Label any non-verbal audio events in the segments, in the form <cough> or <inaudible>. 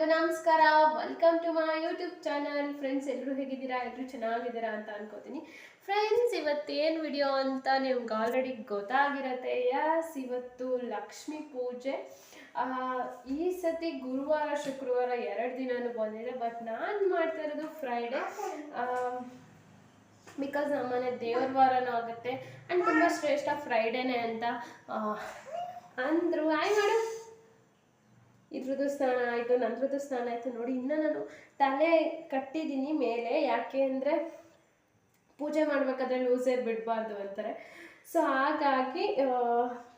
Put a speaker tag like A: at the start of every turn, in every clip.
A: ಎಲ್ಲರಿಗೂ ನಮಸ್ಕಾರ. Welcome to my YouTube channel friends ಎಲ್ಲರೂ ಹೇಗಿದ್ದೀರಾ? ಎಲ್ಲರೂ ಚೆನ್ನಾಗಿದ್ದೀರಾ ಅಂತ ಅನ್ಕೋತೀನಿ. ಫ್ರೆಂಡ್ಸ್ ಇವತ್ತೇನು ವಿಡಿಯೋ ಅಂತ ನಿಮ್ಗೆ ಆಲ್ರೆಡಿ ಗೊತ್ತಾಗಿರತ್ತೆ. ಯಸ್ ಇವತ್ತು ಲಕ್ಷ್ಮಿ ಪೂಜೆ. ಈ ಸತಿ ಗುರುವಾರ, ಶುಕ್ರವಾರ ಎರಡು ದಿನನೂ ಬಂದಿದೆ. ಬಟ್ ನಾನು ಮಾಡ್ತಾ ಇರೋದು ಫ್ರೈಡೇ ಬಿಕಾಸ್ ನಮ್ಮನೆ ದೇವ್ರ ವಾರನೂ ಆಗುತ್ತೆ. ಆ್ಯಂಡ್ ತುಂಬ ಶ್ರೇಷ್ಠ ಫ್ರೈಡೇನೆ ಅಂತ ಅಂದ್ರು. ಆಯ್ ಮಾಡು ಇದ್ರದ್ದು ಸ್ನಾನ ಆಯಿತು ನಂದ್ರದ್ದು ಸ್ನಾನ ಆಯಿತು ನೋಡಿ, ಇನ್ನು ನಾನು ತಲೆ ಕಟ್ಟಿದ್ದೀನಿ ಮೇಲೆ. ಯಾಕೆ ಅಂದರೆ ಪೂಜೆ ಮಾಡಬೇಕಾದ್ರೆ ಲೂಸೇ ಬಿಡಬಾರ್ದು ಅಂತಾರೆ. ಸೊ ಹಾಗಾಗಿ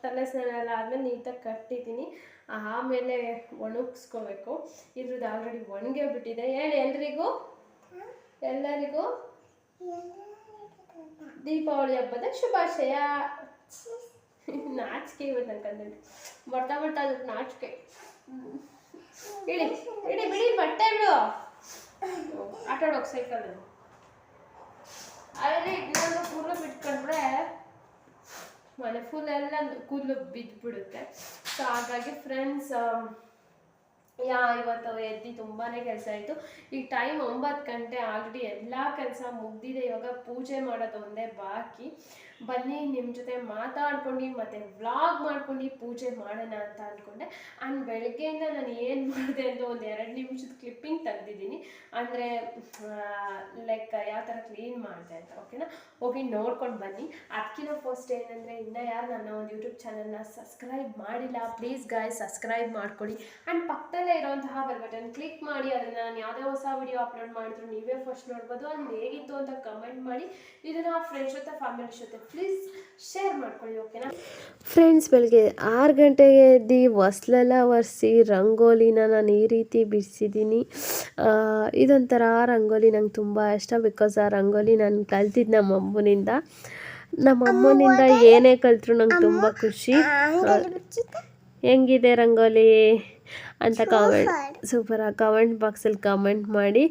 A: ತಲೆ ಸ್ನಾನ ಎಲ್ಲ ಆದಮೇಲೆ ನೀಟಾಗಿ ಕಟ್ಟಿದ್ದೀನಿ. ಆಮೇಲೆ ಒಣಗಿಸ್ಕೋಬೇಕು. ಇದ್ರದ್ದು ಆಲ್ರೆಡಿ ಒಣಗೇ ಬಿಟ್ಟಿದೆ. ಹೇಳಿ, ಎಲ್ರಿಗೂ? ಎಲ್ಲರಿಗೂ? ದೀಪಾವಳಿ ಹಬ್ಬದ ಶುಭಾಶಯ. ನಾಚಿಕೆ ಇವತ್ತು ಅನ್ಕೊಂಡೆ ಬರ್ತಾ ಬರ್ತಾ ಅದಕ್ಕೆ ನಾಚಿಕೆ. ಹ್ಮ್. ಇಡಿ ಬಿಡಿ ಬಟ್ಟೆ ಬಿಡು. ಆಟ ಆಡೋಕೆ ಸೈಕಲ್ ಆದರೆ ಫುಲ್ ಕೂದಲು ಬಿಟ್ಕೊಂಡ್ರೆ ಮನೆ ಫುಲ್ ಎಲ್ಲ ಕೂದಲು ಬಿದ್ದುಬಿಡುತ್ತೆ ಸೊ ಹಾಗಾಗಿ ಫ್ರೆಂಡ್ಸ್ ಯಾ, ಇವತ್ತು ಎದ್ದು ತುಂಬಾ ಕೆಲಸ ಆಯಿತು. ಈಗ ಟೈಮ್ ಒಂಬತ್ತು ಗಂಟೆ ಆಗಲಿ, ಎಲ್ಲ ಕೆಲಸ ಮುಗ್ದಿದೆ. ಇವಾಗ ಪೂಜೆ ಮಾಡೋದು ಒಂದೇ ಬಾಕಿ. ಬನ್ನಿ ನಿಮ್ಮ ಜೊತೆ ಮಾತಾಡ್ಕೊಂಡು ಮತ್ತು ವ್ಲಾಗ್ ಮಾಡ್ಕೊಂಡು ಪೂಜೆ ಮಾಡೋಣ ಅಂತ ಅಂದ್ಕೊಂಡೆ ಆ್ಯಂಡ್ ಬೆಳಗ್ಗೆಯಿಂದ ನಾನು ಏನು ಮಾಡಿದೆ ಅಂತ ಒಂದು ಎರಡು ನಿಮಿಷದ ಕ್ಲಿಪ್ಪಿಂಗ್ ತೆಗ್ದಿದ್ದೀನಿ. ಅಂದರೆ ಲೈಕ್ ಯಾವ ಥರ ಕ್ಲೀನ್ ಮಾಡಿದೆ ಅಂತ ಓಕೆನಾ ಹೋಗಿ ನೋಡ್ಕೊಂಡು ಬನ್ನಿ. ಅದಕ್ಕಿಂತ ಫಸ್ಟ್ ಏನಂದರೆ, ಇನ್ನೂ ಯಾರು ನನ್ನ ಒಂದು ಯೂಟ್ಯೂಬ್ ಚಾನಲ್ನ ಸಬ್ಸ್ಕ್ರೈಬ್ ಮಾಡಿಲ್ಲ ಪ್ಲೀಸ್ ಗಾಯ್ ಸಬ್ಸ್ಕ್ರೈಬ್ ಮಾಡ್ಕೊಳ್ಳಿ ಆ್ಯಂಡ್ ಪಕ್ಕದಲ್ಲೇ ಇರೋಂತಹ ಬೆಲ್ ಬಟನ್ ಕ್ಲಿಕ್ ಮಾಡಿ, ಅದನ್ನು ನಾನು ಯಾವುದೇ ಹೊಸ ವಿಡಿಯೋ ಅಪ್ಲೋಡ್ ಮಾಡಿದ್ರು ನೀವೇ ಫಸ್ಟ್ ನೋಡ್ಬೋದು. ಅದು ಹೇಗಿತ್ತು ಅಂತ ಕಮೆಂಟ್ ಮಾಡಿ, ಇದನ್ನು ಫ್ರೆಂಡ್ಸ್ ಜೊತೆ ಫ್ಯಾಮಿಲಿ ಜೊತೆ ಪ್ಲೀಸ್ ಶೇರ್ ಮಾಡ್ಕೊಳ್ಳಿ ಓಕೆನಾ
B: ಫ್ರೆಂಡ್ಸ್ ಬೆಳಗ್ಗೆ ಆರು ಗಂಟೆಗೆ ಎದ್ದು ಹೊಸ್ಲೆಲ್ಲ ಒರೆಸಿ ರಂಗೋಲಿನ ನಾನು ಈ ರೀತಿ ಬಿಡಿಸಿದ್ದೀನಿ. ಇದೊಂಥರ ರಂಗೋಲಿ ನಂಗೆ ತುಂಬ ಇಷ್ಟ ಬಿಕಾಸ್ ಆ ರಂಗೋಲಿ ನಾನು ಕಲ್ತಿದ್ದು ನಮ್ಮ ಅಮ್ಮನಿಂದ. ನಮ್ಮ ಅಮ್ಮನಿಂದ ಏನೇ ಕಲ್ತ್ರು ನಂಗೆ ತುಂಬ ಖುಷಿ. ಹೆಂಗಿದೆ ರಂಗೋಲಿ? ಅಂತ ಕಾಮೆಂಟ್ ಸೂಪರ್ ಕಾಮೆಂಟ್ ಬಾಕ್ಸಲ್ಲಿ ಕಾಮೆಂಟ್ ಮಾಡಿ.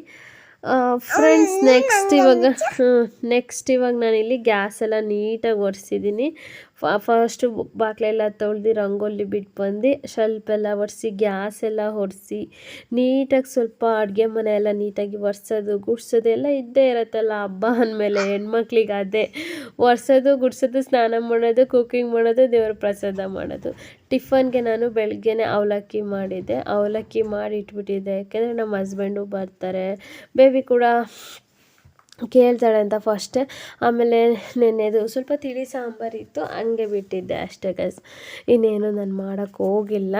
B: ಫ್ರೆಂಡ್ಸ್ ನೆಕ್ಸ್ಟ್ ಇವಾಗ ನೆಕ್ಸ್ಟ್ ಇವಾಗ ನಾನಿಲ್ಲಿ ಗ್ಯಾಸ್ ಎಲ್ಲ ನೀಟಾಗಿ ಒರೆಸಿದ್ದೀನಿ ಫಸ್ಟು ಬಾಕ್ಲೆಲ್ಲ ತೊಳ್ದು ರಂಗೋಲಿ ಬಿಟ್ಟು ಬಂದು ಸ್ವಲ್ಪ ಎಲ್ಲ ಒರೆಸಿ, ಗ್ಯಾಸ್ ಎಲ್ಲ ಹೊಡೆಸಿ ನೀಟಾಗಿ ಸ್ವಲ್ಪ ಅಡುಗೆ ಮನೆ ಎಲ್ಲ ನೀಟಾಗಿ ಒರೆಸೋದು, ಗುಡ್ಸೋದು ಎಲ್ಲ ಇದ್ದೇ ಇರುತ್ತಲ್ಲ. ಹಬ್ಬ ಅಂದಮೇಲೆ ಹೆಣ್ಮಕ್ಳಿಗೆ ಅದೇ. ಒರೆಸೋದು, ಗುಡ್ಸೋದು, ಸ್ನಾನ ಮಾಡೋದು ಕುಕ್ಕಿಂಗ್ ಮಾಡೋದು, ದೇವ್ರ ಪ್ರಸಾದ ಮಾಡೋದು. ಟಿಫನ್ಗೆ ನಾನು ಬೆಳಗ್ಗೆನೇ ಅವಲಕ್ಕಿ ಮಾಡಿದ್ದೆ. ಅವಲಕ್ಕಿ ಮಾಡಿ ಇಟ್ಬಿಟ್ಟಿದ್ದೆ. ಯಾಕೆಂದರೆ ನಮ್ಮ ಹಸ್ಬೆಂಡು ಬರ್ತಾರೆ. ಬೇಬಿ ಕೂಡ ಕೇಳ್ತಾಳೆ ಅಂತ ಫಸ್ಟ್ ಆಮೇಲೆ ನೆನ್ನೆದು ಸ್ವಲ್ಪ ತಿಳಿ ಸಾಂಬಾರಿತ್ತು ಹಂಗೆ ಬಿಟ್ಟಿದ್ದೆ ಅಷ್ಟೇ ಗೈಸ್ ಇನ್ನೇನು ನಾನು ಮಾಡೋಕ್ಕೆ ಹೋಗಿಲ್ಲ.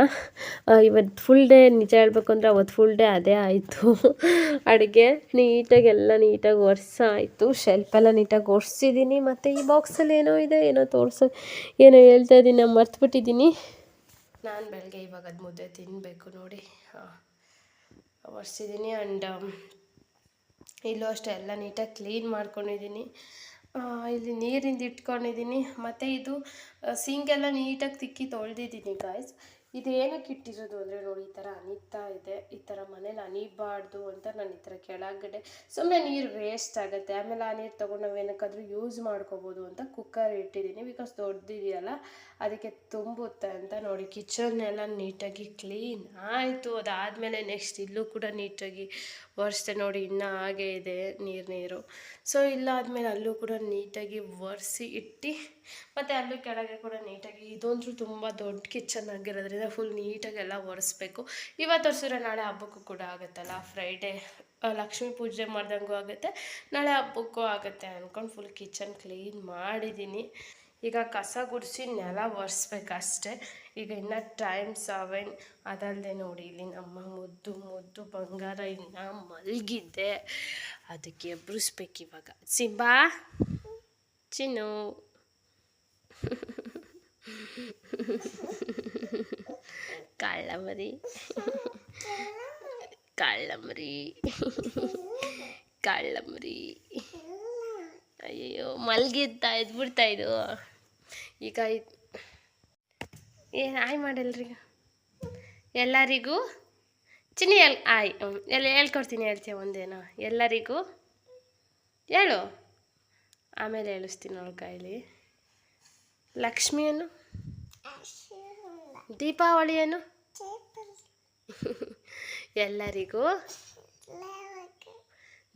B: ಇವತ್ತು ಫುಲ್ ಡೇ ನಿಜ ಹೇಳ್ಬೇಕು ಅಂದರೆ ಅವತ್ತು ಫುಲ್ ಡೇ ಅದೇ ಆಯಿತು. ಅಡುಗೆ ನೀಟಾಗಿ ಎಲ್ಲ ನೀಟಾಗಿ ಒರೆಸಾಯಿತು. ಶೆಲ್ಫೆಲ್ಲ ನೀಟಾಗಿ ಒರೆಸಿದ್ದೀನಿ ಮತ್ತು ಈ ಬಾಕ್ಸಲ್ಲಿ ಏನೋ ಇದೆ, ಏನೋ ತೋರಿಸೋ, ಏನೋ ಹೇಳ್ತಾ ಇದ್ದೀನಿ ಮರ್ತುಬಿಟ್ಟಿದ್ದೀನಿ ನಾನು ಬೆಳಗ್ಗೆ ಇವಾಗ ಅದು ಮುದ್ದೆ ತಿನ್ನಬೇಕು ನೋಡಿ. ಹಾಂ ಒರೆಸಿದ್ದೀನಿ ಆ್ಯಂಡ್ ಇಲ್ಲೂ ಅಷ್ಟೇ ಎಲ್ಲ ನೀಟಾಗಿ ಕ್ಲೀನ್ ಮಾಡ್ಕೊಂಡಿದ್ದೀನಿ. ಇಲ್ಲಿ ನೀರಿಂದ ಇಟ್ಕೊಂಡಿದ್ದೀನಿ. ಮತ್ತು ಇದು ಸಿಂಗೆಲ್ಲ ನೀಟಾಗಿ ತಿಕ್ಕಿ ತೊಳೆದಿದ್ದೀನಿ ಗಾಯ್ಸ್ ಇದು ಏನಕ್ಕೆ ಇಟ್ಟಿರೋದು ಅಂದರೆ ನೋಡಿ, ಈ ಥರ ಅನಿತಾ ಇದೆ, ಈ ಥರ ಮನೇಲಿ ಅನಿಬಾರ್ದು ಅಂತ ನಾನು ಈ ಥರ ಕೆಳಗಡೆ ಸುಮ್ಮನೆ ನೀರು ವೇಸ್ಟ್ ಆಗುತ್ತೆ, ಆಮೇಲೆ ಆ ನೀರು ತೊಗೊಂಡು ನಾವು ಏನಕ್ಕಾದರೂ ಯೂಸ್ ಮಾಡ್ಕೋಬೋದು ಅಂತ ಕುಕ್ಕರ್ ಇಟ್ಟಿದ್ದೀನಿ ಬಿಕಾಸ್ ದೊಡ್ಡದಿದೆಯಲ್ಲ ಅದಕ್ಕೆ ತುಂಬುತ್ತೆ ಅಂತ ನೋಡಿ ಕಿಚನ್ ಎಲ್ಲ ನೀಟಾಗಿ ಕ್ಲೀನ್ ಆಯಿತು. ಅದಾದಮೇಲೆ ನೆಕ್ಸ್ಟ್ ಇಲ್ಲೂ ಕೂಡ ನೀಟಾಗಿ ಒರೆಸ್ದೆ ನೋಡಿ, ಇನ್ನೂ ಹಾಗೆ ಇದೆ ನೀರು ನೀರು. ಸೊ ಇಲ್ಲಾದಮೇಲೆ ಅಲ್ಲೂ ಕೂಡ ನೀಟಾಗಿ ಒರೆಸಿ ಇಟ್ಟು, ಮತ್ತು ಅಲ್ಲೂ ಕೆಳಗೆ ಕೂಡ ನೀಟಾಗಿ ಇದೊಂದು ತುಂಬ ದೊಡ್ಡ ಕಿಚನ್ ಆಗಿರೋದ್ರಿಂದ ಫುಲ್ ನೀಟಾಗೆಲ್ಲ ಒರೆಸ್ಬೇಕು. ಇವತ್ತು ಒರೆಸಿದ್ರೆ ನಾಳೆ ಹಬ್ಬಕ್ಕೂ ಕೂಡ ಆಗುತ್ತಲ್ಲ ಫ್ರೈಡೇ ಲಕ್ಷ್ಮೀ ಪೂಜೆ ಮಾಡ್ದಂಗೂ ಆಗುತ್ತೆ. ನಾಳೆ ಹಬ್ಬಕ್ಕೂ ಆಗುತ್ತೆ ಅಂದ್ಕೊಂಡು ಫುಲ್ ಕಿಚನ್ ಕ್ಲೀನ್ ಮಾಡಿದ್ದೀನಿ ಈಗ ಕಸ ಗುಡಿಸಿ ನೆಲ ಒರೆಸ್ಬೇಕಷ್ಟೆ. ಈಗ ಇನ್ನು ಟೈಮ್ ಸೆವೆನ್ ಅದಲ್ಲದೆ ನೋಡಿ ಇಲ್ಲಿ ನಮ್ಮ ಮುದ್ದು ಮುದ್ದು ಬಂಗಾರ ಇನ್ನು ಮಲಗಿದ್ದೆ ಅದಕ್ಕೆ ಎಬ್ರಿಸ್ಬೇಕು ಇವಾಗ. ಸಿಂಬಾ? ಚಿನ್ನು? <laughs> ಕಳ್ಳಮರಿ ಕಳ್ಳಮರಿ ಕಳ್ಳಮರಿ ಅಯ್ಯೋ ಮಲ್ಗಿದ್ದ ಎದ್ಬಿಡ್ತಾ ಇದು. ಈಗ ಏನು ಆಯ್ ಮಾಡಲ್ರಿ. ಎಲ್ಲರಿಗೂ ಚಿನ್ನಿ ಎಲ್ ಆಯ್. ಎಲ್ಲ ಹೇಳ್ಕೊಡ್ತೀನಿ, ಹೇಳ್ತೀಯ ಒಂದೇನೋ. ಎಲ್ಲರಿಗೂ ಹೇಳು. ಆಮೇಲೆ ಹೇಳಿಸ್ತೀನಿ ಅವ್ಳ ಕೈಲಿ. ಲಕ್ಷ್ಮಿಯನ್ನು. ದೀಪಾವಳಿಯನ್ನು? ಎಲ್ಲರಿಗೂ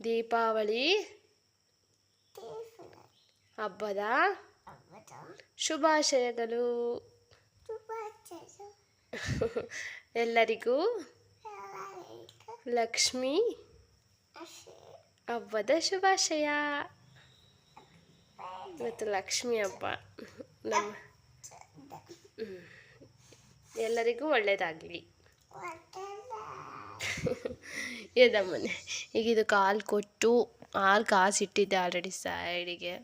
B: ದೀಪಾವಳಿ ಹಬ್ಬದ ಶುಭಾಶಯಗಳು. ಎಲ್ಲರಿಗೂ ಲಕ್ಷ್ಮಿ ಹಬ್ಬದ ಶುಭಾಶಯ. ಮತ್ತು ಲಕ್ಷ್ಮಿ ಹಬ್ಬ. ನಮ್ಮ. ಎಲ್ಲರಿಗೂ ಒಳ್ಳೆಯದಾಗಲಿ ಎದಮ್ಮನೆ ಈಗ ಇದು ಕಾಲು ಕೊಟ್ಟು ಹಾಲು ಕಾಸಿಟ್ಟಿದ್ದೆ ಆಲ್ರೆಡಿ ಸೈಡಿಗೆ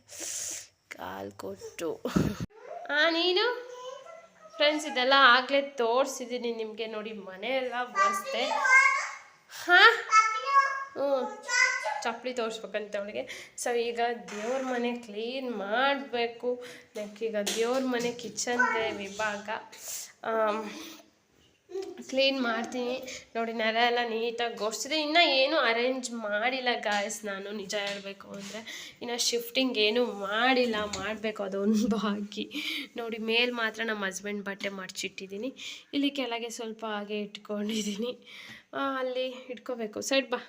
B: ಕಾಲು ಕೊಟ್ಟು. ಹಾಂ ನೀನು? ಫ್ರೆಂಡ್ಸ್ ಇದೆಲ್ಲ ಆಗಲೇ ತೋರಿಸಿದ್ದೀನಿ ನಿಮಗೆ ನೋಡಿ ಮನೆ ಎಲ್ಲ ಒರೆಸ್ದೆ. ಹಾಂ? ಹ್ಞೂ. ಚಪ್ಪಲಿ ತೋರಿಸ್ಬೇಕಂತ ಅವಳಿಗೆ. ಸೊ ಈಗ ದೇವ್ರ ಮನೆ ಕ್ಲೀನ್ ಮಾಡಬೇಕು. ಈಗ ದೇವ್ರ ಮನೆ ಕಿಚನ್ಗೆ ವಿಭಾಗ. ಕ್ಲೀನ್ ಮಾಡ್ತೀನಿ. ನೋಡಿ, ನೆಲ ಎಲ್ಲ ನೀಟಾಗಿ ಗೋಡ್ಸಿದೆ ಇನ್ನೂ ಏನೂ ಅರೇಂಜ್ ಮಾಡಿಲ್ಲ ಗಾಯಸ್ ನಾನು ನಿಜ ಹೇಳಬೇಕು ಅಂದರೆ. ಇನ್ನು ಶಿಫ್ಟಿಂಗ್ ಏನೂ ಮಾಡಿಲ್ಲ, ಮಾಡಬೇಕು ಅದೊಂದು ಬಾಕಿ ನೋಡಿ, ಮೇಲ್ ಮಾತ್ರ ನಮ್ಮ ಹಸ್ಬೆಂಡ್ ಬಟ್ಟೆ ಮಡ್ಚಿಟ್ಟಿದ್ದೀನಿ. ಇಲ್ಲಿ ಕೆಳಗೆ ಸ್ವಲ್ಪ ಹಾಗೆ ಇಟ್ಕೊಂಡಿದ್ದೀನಿ. ಅಲ್ಲಿ ಇಟ್ಕೋಬೇಕು. ಸೈಡ್ ಬಾ.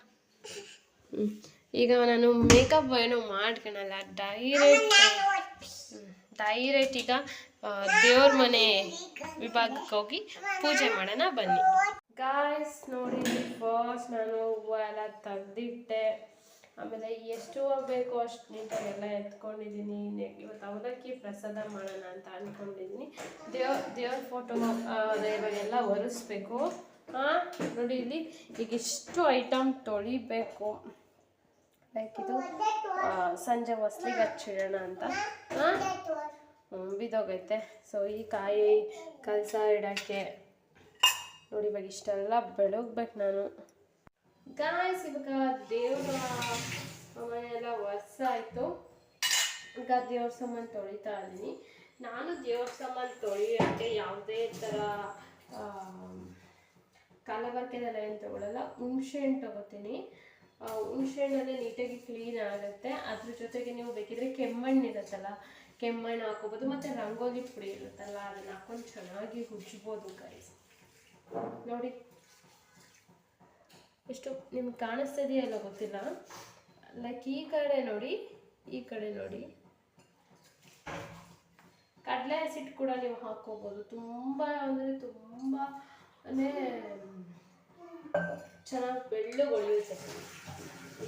B: ಈಗ ನಾನು ಮೇಕಪ್ ಏನೂ ಮಾಡ್ಕೊಳಲ್ಲ ಡೈರೆಕ್ಟ್ ಡೈರೆಕ್ಟ್ ಈಗ ದೇವ್ರ ಮನೆ ವಿಭಾಗಕ್ಕೆ ಹೋಗಿ ಪೂಜೆ ಮಾಡೋಣ ಬನ್ನಿ. ಗಾಯ್ಸ್ ನೋಡಿ ಫಸ್ಟ್ ನಾನು ಹೂವು ಎಲ್ಲ ತೆಗೆದಿಟ್ಟೆ. ಆಮೇಲೆ ಎಷ್ಟು ಹೂವು ಬೇಕು ಅಷ್ಟು ನೀಟಾಗಿ ಎಲ್ಲ ಎತ್ಕೊಂಡಿದ್ದೀನಿ. ಇವತ್ತು ಅವಲಕ್ಕಿ ಪ್ರಸಾದ ಮಾಡೋಣ ಅಂತ ಅಂದ್ಕೊಂಡಿದ್ದೀನಿ ದೇವ್, ದೇವ್ರ ಫೋಟೋ ಇವಾಗೆಲ್ಲ ಒರೆಸ್ಬೇಕು. ಹಾಂ ನೋಡಿ ಇಲ್ಲಿ ಈಗ ಇಷ್ಟು ಐಟಮ್ ತೊಳಿಬೇಕು. ಲೈಕ್ ಇದು ಸಂಜೆ ಹೊಸ್ಲಿಗೆ ಹಚ್ಚಿಡೋಣ ಅಂತ. ಬಿದೋಗೈತೆ ಸೊ ಈ ಕಾಯಿ ಕಲಸ ಇಡೋಕ್ಕೆ ನೋಡಿ, ಇವಾಗ ಇಷ್ಟೆಲ್ಲ ಬೆಳಗ್ಬೇಕು ನಾನು. ಗಾಯ್ಸ್ ಇವಾಗ ದೇವರ ಮನೆಯೆಲ್ಲ ವರ್ಷ ಆಯಿತು. ಈಗ ದೇವ್ರ ಸಾಮಾನು ತೊಳಿತಾ ಇದ್ದೀನಿ. ನಾನು ದೇವ್ರ ಸಾಮಾನು ತೊಳಿಯೋಕ್ಕೆ ಯಾವುದೇ ಥರ ಕಲಬರ್ಕೆದೆಲ್ಲ ಏನು ತೊಗೊಳಲ್ಲ. ಹುಣಸೆ ಹಣ್ಣು ತೊಗೋತೀನಿ. ಆ, ಹುಣಸೆ ಹಣ್ಣಲ್ಲೇ ನೀಟಾಗಿ ಕ್ಲೀನ್ ಆಗುತ್ತೆ. ಅದ್ರ ಜೊತೆಗೆ ನೀವು ಬೇಕಿದ್ರೆ ಕೆಮ್ಮಣ್ಣು ಇರುತ್ತಲ್ಲ ಕೆಮ್ಮಣ್ಣು ಹಾಕೋಬೋದು ಮತ್ತು ರಂಗೋಲಿ ಪುಡಿ ಇರುತ್ತಲ್ಲ ಅದನ್ನ ಹಾಕೊಂಡು ಚೆನ್ನಾಗಿ ಉಜ್ಬೋದು ಗೈಸ್ ನೋಡಿ. ಎಷ್ಟು ನಿಮ್ಗೆ ಕಾಣಿಸ್ತದೆಯಲ್ಲ ಗೊತ್ತಿಲ್ಲ. ಲೈಕ್ ಈ ಕಡೆ ನೋಡಿ ಈ ಕಡೆ ನೋಡಿ. ಕಡಲೆ ಹಸಿಟ್ಟು ಕೂಡ ನೀವು ಹಾಕೋಬೋದು ತುಂಬ ಅಂದರೆ ತುಂಬಾ ಚೆನ್ನಾಗಿ ಬೆಳ್ಳಗೆ ಹೊಳೆಯುತ್ತೆ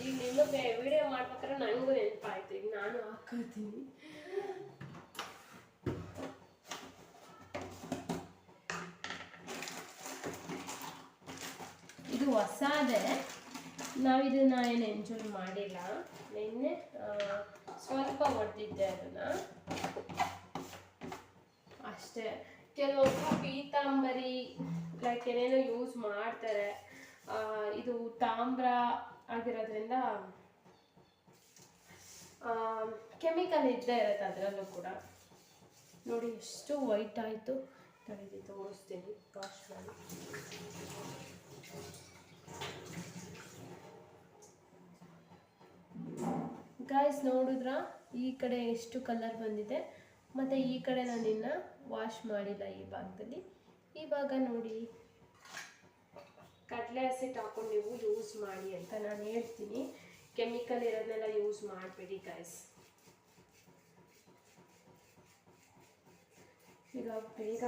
B: ಈಗ ನಿನ್ನ ವಿಡಿಯೋ ಮಾಡ್ಬೇಕಾದ್ರೆ ನನಗೂ ನೆನಪಾಯ್ತು. ಈಗ ನಾನು ಹಾಕೋತೀನಿ ಇದು ಹೊಸದೇ. ನಾವು ಇದನ್ನ ಏನು ಎಂಜಾಯ್ ಮಾಡಿಲ್ಲ. ನಿನ್ನೆ ಸ್ವಲ್ಪ ಹೊಡೆದಿದ್ದೆ ಅದನ್ನ. ಅಷ್ಟೇ. ಕೆಲವೊಬ್ಬರು ಪೀತಾಂಬರಿ ಲೈಕ್ ಏನೇನೋ ಯೂಸ್ ಮಾಡ್ತಾರೆ. ಇದು ತಾಮ್ರ ಆಗಿರೋದ್ರಿಂದ ಕೆಮಿಕಲ್ ಇದ್ದೇ ಇರುತ್ತೆ ಅದರಲ್ಲೂ ಕೂಡ. ನೋಡಿ ಎಷ್ಟು ವೈಟ್ ಆಯಿತು. ತಡೆದಿ ತೋರಿಸ್ತೀನಿ. ವಾಶ್ ಮಾಡಿ. ಗಾಯ್ಸ್ ನೋಡಿದ್ರ? ಈ ಕಡೆ ಎಷ್ಟು ಕಲರ್ ಬಂದಿದೆ. ಮತ್ತು ಈ ಕಡೆ ನಾನು ಇನ್ನು ವಾಶ್ ಮಾಡಿಲ್ಲ ಈ ಭಾಗದಲ್ಲಿ. ಈ ನೋಡಿ. ಕಡಲೆ ಹಸಿಟ್ ಹಾಕೊಂಡು ನೀವು ಯೂಸ್ ಮಾಡಿ ಅಂತ ನಾನು ಹೇಳ್ತೀನಿ. ಕೆಮಿಕಲ್ ಇರೋದನ್ನೆಲ್ಲ ಯೂಸ್ ಮಾಡಬೇಡಿ ಗೈಸ್ ಈಗ ಬೇಗ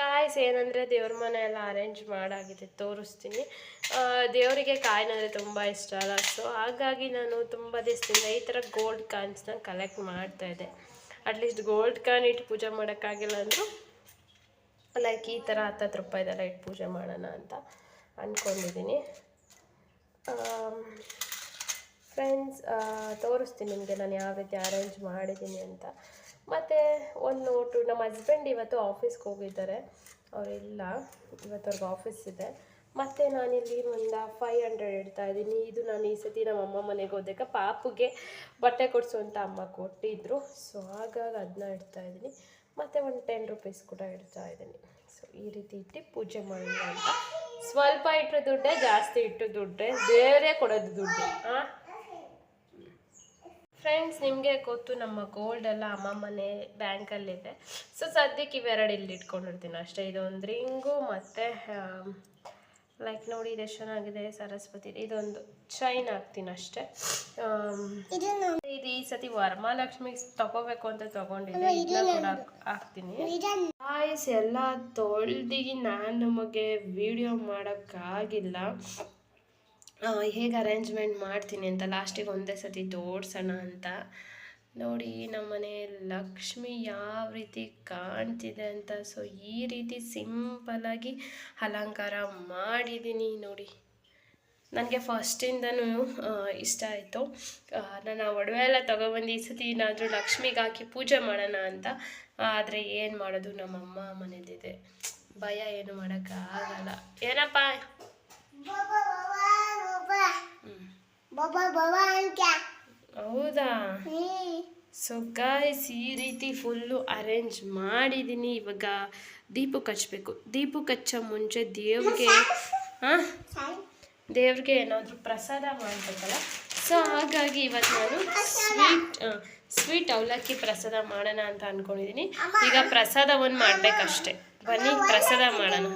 B: ಕಾಯ್ಸ್ ಏನಂದರೆ ದೇವ್ರ ಮನೆ ಎಲ್ಲ ಅರೇಂಜ್ ಮಾಡಾಗಿದೆ, ತೋರಿಸ್ತೀನಿ. ದೇವರಿಗೆ ಕಾಯಿನಂದರೆ ತುಂಬ ಇಷ್ಟ ಅಲ್ಲ. ಸೊ ಹಾಗಾಗಿ ನಾನು ತುಂಬ ದಿವಸದಿಂದ ಈ ಥರ ಗೋಲ್ಡ್ ಕಾಯಿನ್ಸ್ನ ಕಲೆಕ್ಟ್ ಮಾಡ್ತಾ ಇದ್ದೆ. ಅಟ್ಲೀಸ್ಟ್ ಗೋಲ್ಡ್ ಕಾಯಿನ್ ಇಟ್ಟು ಪೂಜೆ ಮಾಡೋಕ್ಕಾಗಿಲ್ಲ ಅಂದರೂ ಲೈಕ್ ಈ ಥರ ಹತ್ತತ್ತು ರೂಪಾಯಿದೆಲ್ಲ ಇಟ್ಟು ಪೂಜೆ ಮಾಡೋಣ ಅಂತ ಅಂದ್ಕೊಂಡಿದ್ದೀನಿ ಫ್ರೆಂಡ್ಸ್ ತೋರಿಸ್ತೀನಿ ನಿಮಗೆ ನಾನು ಯಾವ ರೀತಿ ಅರೇಂಜ್ ಮಾಡಿದ್ದೀನಿ ಅಂತ. ಮತ್ತು ಒಂದು ನೋಟು ನಮ್ಮ ಹಸ್ಬೆಂಡ್ ಇವತ್ತು ಆಫೀಸ್ಗೆ ಹೋಗಿದ್ದಾರೆ. ಅವರಿಲ್ಲ, ಇವತ್ತು ಅವ್ರಿಗೆ ಆಫೀಸ್ ಇದೆ. ಮತ್ತು ನಾನಿಲ್ಲಿ ಒಂದು ಫೈವ್ ಹಂಡ್ರೆಡ್ ಇಡ್ತಾ ಇದ್ದೀನಿ. ಇದು ನಾನು ಈ ಸತಿ ನಮ್ಮ ಅಮ್ಮ ಮನೆಗೆ ಹೋದಾಗ ಪಾಪುಗೆ ಬಟ್ಟೆ ಕೊಡಿಸು ಅಂತ ಅಮ್ಮ ಕೊಟ್ಟಿದ್ರು. ಸೊ ಹಾಗಾಗಿ ಅದನ್ನ ಇಡ್ತಾ ಇದ್ದೀನಿ. ಮತ್ತು ಒಂದು ಟೆನ್ ರುಪೀಸ್ ಕೂಡ ಇಡ್ತಾ ಇದ್ದೀನಿ. ಸೊ ಈ ರೀತಿ ಇಟ್ಟು ಪೂಜೆ ಮಾಡೋಣ ಅಂತ. ಸ್ವಲ್ಪ ಇಟ್ಟರೆ ದುಡ್ಡೇ, ಜಾಸ್ತಿ ಇಟ್ಟು ದುಡ್ಡೇ, ಬೇರೆ ಕೊಡೋದು ದುಡ್ಡು. ಹಾಂ ಫ್ರೆಂಡ್ಸ್ ನಿಮಗೆ ಗೊತ್ತು ನಮ್ಮ ಗೋಲ್ಡ್ ಎಲ್ಲ ಅಮ್ಮ ಮನೆ ಬ್ಯಾಂಕಲ್ಲಿದೆ ಸೊ ಸದ್ಯಕ್ಕೆ ಇವೆರಡು ಇಲ್ಲಿ ಇಟ್ಕೊಂಡಿರ್ತೀನಿ. ಅಷ್ಟೇ ಇದೊಂದು ರಿಂಗು ಮತ್ತು ಲೈಕ್ ನೋಡಿ ಇದು ಚೆನ್ನಾಗಿದೆ ಸರಸ್ವತಿ ಇದೊಂದು ಚೈನ್ ಹಾಕ್ತೀನಿ ಅಷ್ಟೇ. ಆಮ್, ಇದು ಈ ಸತಿ ವರಮಹಾಲಕ್ಷ್ಮಿ ತಗೋಬೇಕು ಅಂತ ತಗೊಂಡಿದ್ದೆ ಇದನ್ನ ಹಾಕ್ತೀನಿ. ಆಯ್ಸ್ ಎಲ್ಲ ತೊಳ್ದಿ ನಾನು ನಮಗೆ ವಿಡಿಯೋ ಮಾಡೋಕ್ಕಾಗಿಲ್ಲ. ಹೇಗೆ ಅರೇಂಜ್ಮೆಂಟ್ ಮಾಡ್ತೀನಿ ಅಂತ ಲಾಸ್ಟಿಗೆ ಒಂದೇ ಸತಿ ತೋರ್ಸೋಣ ಅಂತ. ನೋಡಿ ನಮ್ಮನೆ ಲಕ್ಷ್ಮಿ ಯಾವ ರೀತಿ ಕಾಣ್ತಿದೆ ಅಂತ. ಸೊ ಈ ರೀತಿ ಸಿಂಪಲಾಗಿ ಅಲಂಕಾರ ಮಾಡಿದ್ದೀನಿ ನೋಡಿ. ನನಗೆ ಫಸ್ಟಿಂದನೂ ಇಷ್ಟ ಆಯಿತು. ನಾನು ಆ ಒಡವೆ ಎಲ್ಲ ತೊಗೊಬಂದು ಈ ಸತಿ ಏನಾದರೂ ಲಕ್ಷ್ಮಿಗೆ ಹಾಕಿ ಪೂಜೆ ಮಾಡೋಣ ಅಂತ. ಆದರೆ ಏನು ಮಾಡೋದು, ನಮ್ಮಮ್ಮ ಮನೇಲಿದೆ. ಭಯ ಏನು ಮಾಡೋಕ್ಕಾಗಲ್ಲ. ಏನಪ್ಪ? ಹೌದಾ? ಸೊ ಗಾಯ್ಸ್ ಈ ರೀತಿ ಫುಲ್ಲು ಅರೇಂಜ್ ಮಾಡಿದ್ದೀನಿ ಇವಾಗ ದೀಪ ಕಚ್ಚಬೇಕು ದೀಪ ಕಚ್ಚೋ ಮುಂಚೆ ದೇವ್ರಿಗೆ ಹಾಂ ದೇವ್ರಿಗೆ ಏನಾದರೂ ಪ್ರಸಾದ ಮಾಡಬೇಕಲ್ಲ? ಸೊ ಹಾಗಾಗಿ ಇವತ್ತು ನಾನು ಸ್ವೀಟ್ ಸ್ವೀಟ್ ಅವಲಕ್ಕಿ ಪ್ರಸಾದ ಮಾಡೋಣ ಅಂತ ಅಂದ್ಕೊಂಡಿದ್ದೀನಿ ಈಗ ಪ್ರಸಾದವನ್ನು ಮಾಡಬೇಕಷ್ಟೆ. ಬನ್ನಿ ಪ್ರಸಾದ ಮಾಡೋಣ.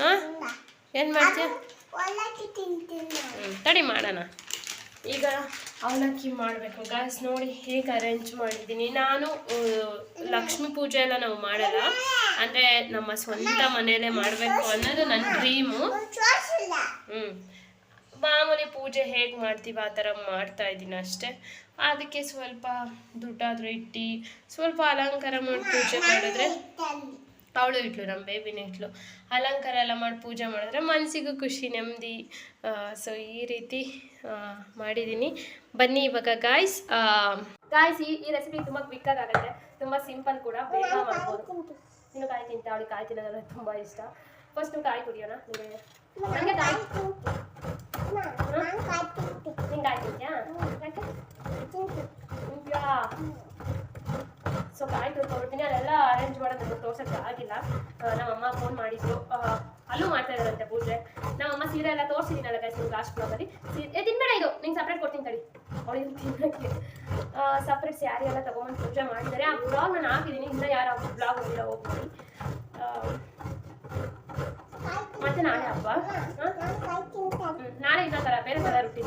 B: ಹಾಂ ಏನು ಮಾಡ್ತೀಯ? ತಡಿ ಮಾಡೋಣ. ಈಗ ಅವಲಕ್ಕಿ ಮಾಡಬೇಕು. ಗ್ಯಾಸ್ ನೋಡಿ ಹೇಗೆ ಅರೇಂಜ್ ಮಾಡಿದ್ದೀನಿ. ನಾನು ಲಕ್ಷ್ಮಿ ಪೂಜೆ ಎಲ್ಲ ನಾವು ಮಾಡಲ್ಲ. ಅಂದರೆ ನಮ್ಮ ಸ್ವಂತ ಮನೆಯಲ್ಲೇ ಮಾಡಬೇಕು ಅನ್ನೋದು ನನ್ನ ಡ್ರೀಮು ಹ್ಞೂ ಮಾಮೂಲಿ ಪೂಜೆ ಹೇಗೆ ಮಾಡ್ತೀವಿ ಆ ಥರ ಮಾಡ್ತಾ ಇದ್ದೀನಿ ಅಷ್ಟೇ. ಅದಕ್ಕೆ ಸ್ವಲ್ಪ ದುಡ್ಡಾದರೂ ಇಟ್ಟು ಸ್ವಲ್ಪ ಅಲಂಕಾರ ಮಾಡಿ ಪೂಜೆ ಮಾಡಿದ್ರೆ ಅವಳು ಇಟ್ಲು ನಮ್ಮ ಬೇಬಿನ ಇಟ್ಲು. ಅಲಂಕಾರ ಎಲ್ಲ ಮಾಡಿ ಪೂಜೆ ಮಾಡಿದ್ರೆ ಮನಸ್ಸಿಗೂ ಖುಷಿ ನೆಮ್ಮದಿ. ಸೊ ಈ ರೀತಿ ಮಾಡಿದ್ದೀನಿ. ಬನ್ನಿ ಇವಾಗ ಗಾಯ್ಸ್ ಗಾಯ್ಸ್ ಈ ಈ ರೆಸಿಪಿ ತುಂಬ ಕ್ವಿಕ್ ಆಗುತ್ತೆ. ತುಂಬ ಸಿಂಪಲ್ ಕೂಡ ಬೇಗ ಮಾಡ್ಬೋದು. ನೀನು ಕಾಯಿ ತಿಂತ ಅವಳಿಗೆ ಕಾಯಿ ತಿನ್ನೋದಂದ್ರೆ ತುಂಬ ಇಷ್ಟ. ಫಸ್ಟ್ ಕಾಯಿ ಕುಡಿಯೋಣ ನಿಮಗೆ ನನಗೆ ಕಾಯಿ ನಿಂಗೆ ಕಾಯಿ ತಿಂತ್ಯಾ ಸೊ ಕಾಯಿ ತುರ್ಕೊಬಿಡ್ತೀನಿ ಅಲ್ಲೆಲ್ಲ ಅರೇಂಜ್ ತೋರ್ಸೋಕ್ಕೆ ಆಗಿಲ್ಲ. ನಮ್ಮಮ್ಮ ಫೋನ್ ಮಾಡಿದ್ರು. ಅಲ್ಲೂ ಮಾಡ್ತಾ ಇದ್ದಾರಂತೆ ಪೂಜೆ. ನಮ್ಮಮ್ಮ ಸೀರೆ ಎಲ್ಲ ತೋರಿಸಿದ್ದೀನಲ್ಲ ಗೈಸ್ ನಿಮ್ಗೆ ಲಾಸ್ಟ್ ಬ್ಲಾಗಲ್ಲಿ ಸೀರೆ ತಿನ್ಬೇಡ ಇದು. ನಿಂಗೆ ಸಪ್ರೇಟ್ ಕೊಡ್ತೀನಿ ತಡಿ. ಅವಳಿಗೆ ತಿನ್ನಕ್ಕೆ. ಸಪ್ರೇಟ್ ಸ್ಯಾರಿ ಎಲ್ಲ ತೊಗೊಂಬಂದು ಪೂಜೆ ಮಾಡಿದ್ದಾರೆ. ಆ ಬ್ಲಾಗ್ ನಾನು ಹಾಕಿದ್ದೀನಿ ಇನ್ನ ಯಾರು ಬ್ಲಾಗ್ ಹೋಗಿಲ್ಲ ಹೋಗ್ಬಿಡಿ ಮತ್ತೆ ನಾಳೆ ಹಬ್ಬ. ನಾಳೆ ಇನ್ನೊಂದು ಥರ ಬೇರೆ ಥರ ರೊಟ್ಟಿ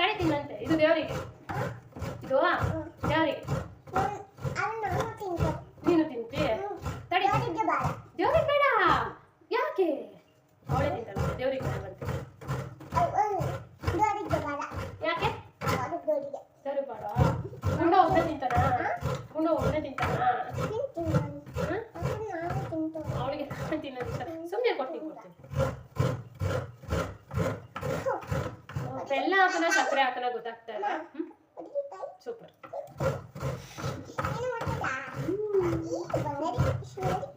B: ತಡಿ ತಿನ್ನಂತೆ ಇದು ದೇವರಿಗೆ. ಇದು ದೇವರಿಗೆ ನೀನು ತಿಂತಿ ತಡಿ ದೇವ್ರಿಗೆ ಬೇಡ ಯಾಕೆ ಅವಳೇ ತಿಂತಾಳೆ ದೇವ್ರಿಗೆ ಬೇಡ ಬಂತೆ ಯಾಕೆ ದೇವ್ರಿಗೆ ಬೇಡ ಗುಂಡ ಒಬ್ಬನೇ ತಿಂತಾನ ಗುಂಡ ಒಬ್ಬನೇ ತಿಂತಾನ ಅವಳಿಗೆ ತಿನ್ನೋದು ಇಷ್ಟ ಸುಮ್ಮನೆ ಕೊಟ್ಟು ಕೊಡ್ತೀನಿ ಬೆಲ್ಲ ಹಾಕೋಣ ಸಕ್ಕರೆ ಹಾಕೋಣ ಗೊತ್ತಾಗ್ತಾ ಇಲ್ಲ ಸೂಪರ್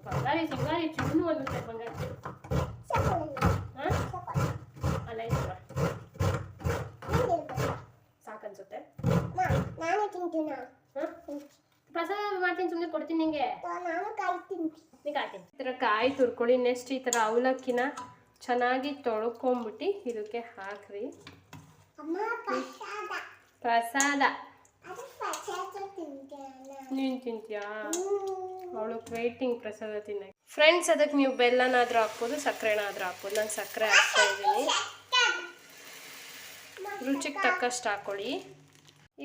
B: ಬಂಗಾರಿ ಸಿಂಗಾರಿ ಚಿನ್ನು ಒಂದು ಬಂಗಾರಿ. ಹಾ? ಅಲ್ಲ ಇಷ್ಟ ಸಾಕನ್ಸುತ್ತೆ. ಹಾ? ಪ್ರಸಾದ ಮಾಡ್ತೀನಿ ಸುಮ್ಮನೆ ಕೊಡ್ತೀನಿ ನಿಂಗೆ. ನೀ ಕಾಯ್ತೀನಿ. ಈ ಥರ ಕಾಯಿ ತುರ್ಕೊಳ್ಳಿ ನೆಕ್ಸ್ಟ್ ಈ ಥರ ಅವಲಕ್ಕಿನ ಚೆನ್ನಾಗಿ ತೊಳ್ಕೊಂಬಿಟ್ಟು ಇದಕ್ಕೆ ಹಾಕ್ರಿ. ಪ್ರಸಾದ. ನೀನು ತಿಂತೀಯಾ? ಅವಳು ವೇಟಿಂಗ್ ಪ್ರಸಾದ ತಿನ್ನ ಫ್ರೆಂಡ್ಸ್ ಅದಕ್ಕೆ ನೀವು ಬೆಲ್ಲನಾದರೂ ಹಾಕ್ಬೋದು ಸಕ್ಕರೆನಾದರೂ ಹಾಕ್ಬೋದು. ನಾನು ಸಕ್ಕರೆ ಹಾಕ್ತಾ ಇದ್ದೀನಿ. ರುಚಿಗೆ ತಕ್ಕಷ್ಟು ಹಾಕ್ಕೊಳ್ಳಿ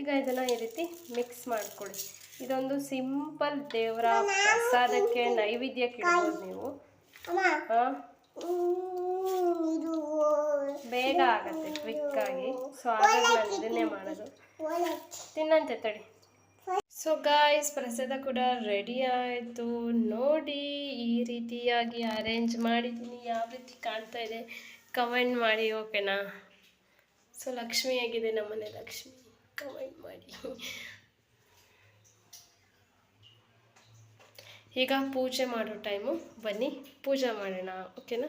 B: ಈಗ ಇದನ್ನು ಈ ರೀತಿ ಮಿಕ್ಸ್ ಮಾಡ್ಕೊಳ್ಳಿ. ಇದೊಂದು ಸಿಂಪಲ್ ದೇವರ ಪ್ರಸಾದಕ್ಕೆ ನೈವೇದ್ಯಕ್ಕೆ ಇಡ್ಬೋದು ನೀವು. ಬೇಗ ಆಗತ್ತೆ ಕ್ವಿಕ್ ಆಗಿ. ಸೊ ಹಾಗಾಗಿ ನಾನು ಇದನ್ನೇ ಮಾಡೋದು. ತಿನ್ನಂತೆ ತಡಿ. ಸೊ ಗಾಯ್ಸ್ ಪ್ರಸಾದ ಕೂಡ ರೆಡಿ ಆಯಿತು. ನೋಡಿ ಈ ರೀತಿಯಾಗಿ ಅರೇಂಜ್ ಮಾಡಿದ್ದೀನಿ. ಯಾವ ರೀತಿ ಕಾಣ್ತಾ ಇದೆ? ಕಮೆಂಟ್ ಮಾಡಿ ಓಕೆನಾ ಸೊ ಲಕ್ಷ್ಮಿ ಆಗಿದೆ ನಮ್ಮನೆ? ಲಕ್ಷ್ಮಿ ಕಮೆಂಟ್ ಮಾಡಿ. ಈಗ ಪೂಜೆ ಮಾಡೋ ಟೈಮು ಬನ್ನಿ, ಪೂಜೆ ಮಾಡೋಣ ಓಕೆನಾ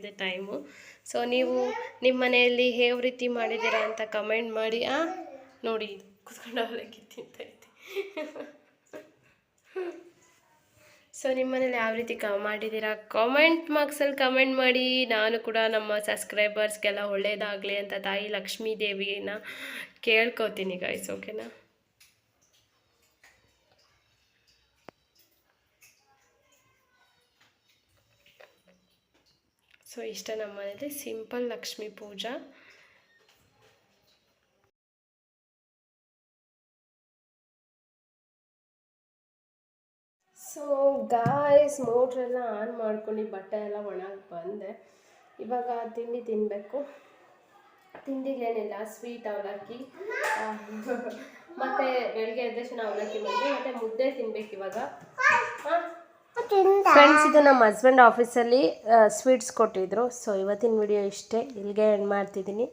B: ಇದೆ ಟೈಮು ಸೊ ನೀವು ನಿಮ್ಮ ಮನೆಯಲ್ಲಿ ಯಾವ ರೀತಿ ಮಾಡಿದ್ದೀರಾ ಅಂತ ಕಮೆಂಟ್ ಮಾಡಿ, ಆ? ನೋಡಿ, ಕುತ್ಕೊಂಡು ಅವಲಕ್ಕಿ ತಿಂತೈತಿ ಸೊ ನಿಮ್ಮ ಮನೇಲಿ ಯಾವ ರೀತಿ ಕ, ಮಾಡಿದ್ದೀರಾ? ಕಾಮೆಂಟ್ ಮಾರ್ಕ್ಸಲ್ಲಿ ಕಮೆಂಟ್ ಮಾಡಿ. ನಾನು ಕೂಡ ನಮ್ಮ ಸಬ್ಸ್ಕ್ರೈಬರ್ಸ್ಗೆಲ್ಲ ಒಳ್ಳೇದಾಗಲಿ ಅಂತ ತಾಯಿ ಲಕ್ಷ್ಮೀ ದೇವಿನ ಕೇಳ್ಕೊತೀನಿ ಗಾಯ್ಸ್ ಓಕೆನಾ ಸೊ ಇಷ್ಟ ನಮ್ಮ ಮನೇಲಿ. Simple Lakshmi puja. So guys ಮೋಟ್ರೆಲ್ಲ on ಮಾಡ್ಕೊಂಡು ಬಟ್ಟೆ ಎಲ್ಲ ಒಣಗಿ ಬಂದೆ. ಇವಾಗ ತಿಂಡಿ ತಿನ್ನಬೇಕು ತಿಂಡಿಗೇನಿಲ್ಲ ಸ್ವೀಟ್ ಅವಲಕ್ಕಿ. ಮತ್ತು ಬೆಳಗ್ಗೆ ಎದ್ದೇಶನ ಅವಲಕ್ಕಿ ಬಂದೆ. ಮತ್ತೆ ಮುದ್ದೆ ತಿನ್ಬೇಕು ಇವಾಗ. ಫ್ರೆಂಡ್ಸ್ ಇದು ನಮ್ಮ ಹಸ್ಬೆಂಡ್ ಆಫೀಸಲ್ಲಿ ಸ್ವೀಟ್ಸ್ ಕೊಟ್ಟಿದ್ರು. ಸೊ ಇವತ್ತಿನ ವಿಡಿಯೋ ಇಷ್ಟೇ. ಇಲ್ಲಿಗೆ ಎಂಡ್ ಮಾಡ್ತಿದ್ದೀನಿ.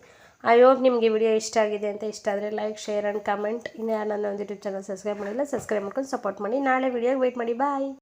B: ಐ ಹೋಪ್ ನಿಮಗೆ ವಿಡಿಯೋ ಇಷ್ಟ ಆಗಿದೆ ಅಂತ ಇಷ್ಟ ಆದರೆ ಲೈಕ್ ಶೇರ್ ಆ್ಯಂಡ್ ಕಮೆಂಟ್ ಇನ್ನು ಯಾರು ನನ್ನ ಒಂದು ಯೂಟ್ಯೂಬ್ ಚಾನಲ್ ಸಬ್ಸ್ಕ್ರೈಬ್ ಮಾಡಿಲ್ಲ ಸಬ್ಸ್ಕ್ರೈಬ್ ಮಾಡ್ಕೊಂಡು ಸಪೋರ್ಟ್ ಮಾಡಿ. ನಾಳೆ ವಿಡಿಯೋಗೆ ವೆಯ್ಟ್ ಮಾಡಿ. ಬಾಯ್